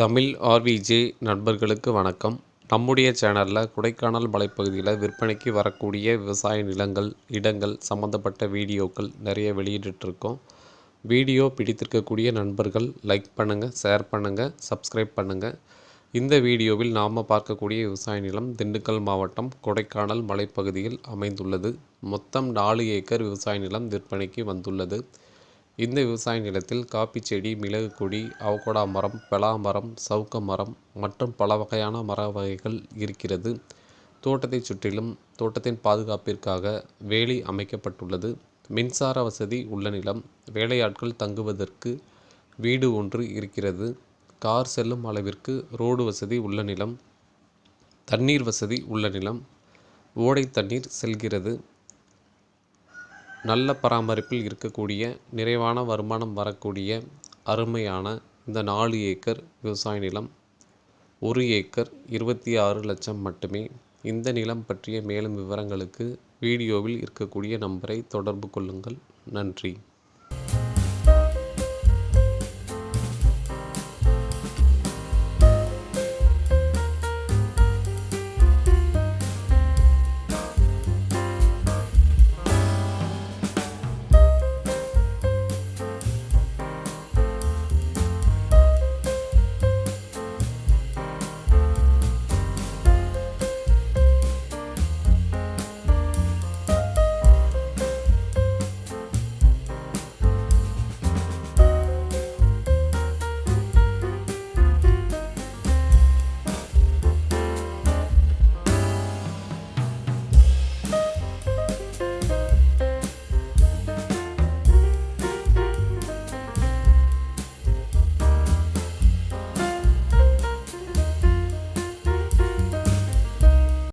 தமிழ் ஆர்விஜே நண்பர்களுக்கு வணக்கம். நம்முடைய சேனலில் கொடைக்கானல் மலைப்பகுதியில் விற்பனைக்கு வரக்கூடிய விவசாய நிலங்கள் இடங்கள் சம்மந்தப்பட்ட வீடியோக்கள் நிறைய வெளியிட்டுருக்கோம். வீடியோ பிடித்திருக்கக்கூடிய நண்பர்கள் லைக் பண்ணுங்கள் ஷேர் பண்ணுங்கள் சப்ஸ்கிரைப் பண்ணுங்கள் இந்த வீடியோவில் நாம் பார்க்கக்கூடிய விவசாய நிலம் திண்டுக்கல் மாவட்டம் கொடைக்கானல் மலைப்பகுதியில் அமைந்துள்ளது. மொத்தம் நாலு ஏக்கர் விவசாய நிலம் விற்பனைக்கு வந்துள்ளது. இந்த விவசாய நிலத்தில் காப்பி செடி மிளகு கொடி அவகோடா மரம் பலா மரம் சவுக்க மரம் மற்றும் பல வகையான மர வகைகள் இருக்கிறது. தோட்டத்தை சுற்றிலும் தோட்டத்தின் பாதுகாப்பிற்காக வேலி அமைக்கப்பட்டுள்ளது. மின்சார வசதி உள்ள நிலம். வேலையாட்கள் தங்குவதற்கு வீடு ஒன்று இருக்கிறது. கார் செல்லும் அளவிற்கு ரோடு வசதி உள்ள நிலம். தண்ணீர் வசதி உள்ள நிலம். ஓடை தண்ணீர் செல்கிறது. நல்ல பராமரிப்பில் இருக்கக்கூடிய நிறைவான வருமானம் வரக்கூடிய அருமையான இந்த நாலு ஏக்கர் விவசாய நிலம் ஒரு ஏக்கர் இருபத்தி ஆறு லட்சம் மட்டுமே. இந்த நிலம் பற்றிய மேலும் விவரங்களுக்கு வீடியோவில் இருக்கக்கூடிய நம்பரை தொடர்பு கொள்ளுங்கள். நன்றி.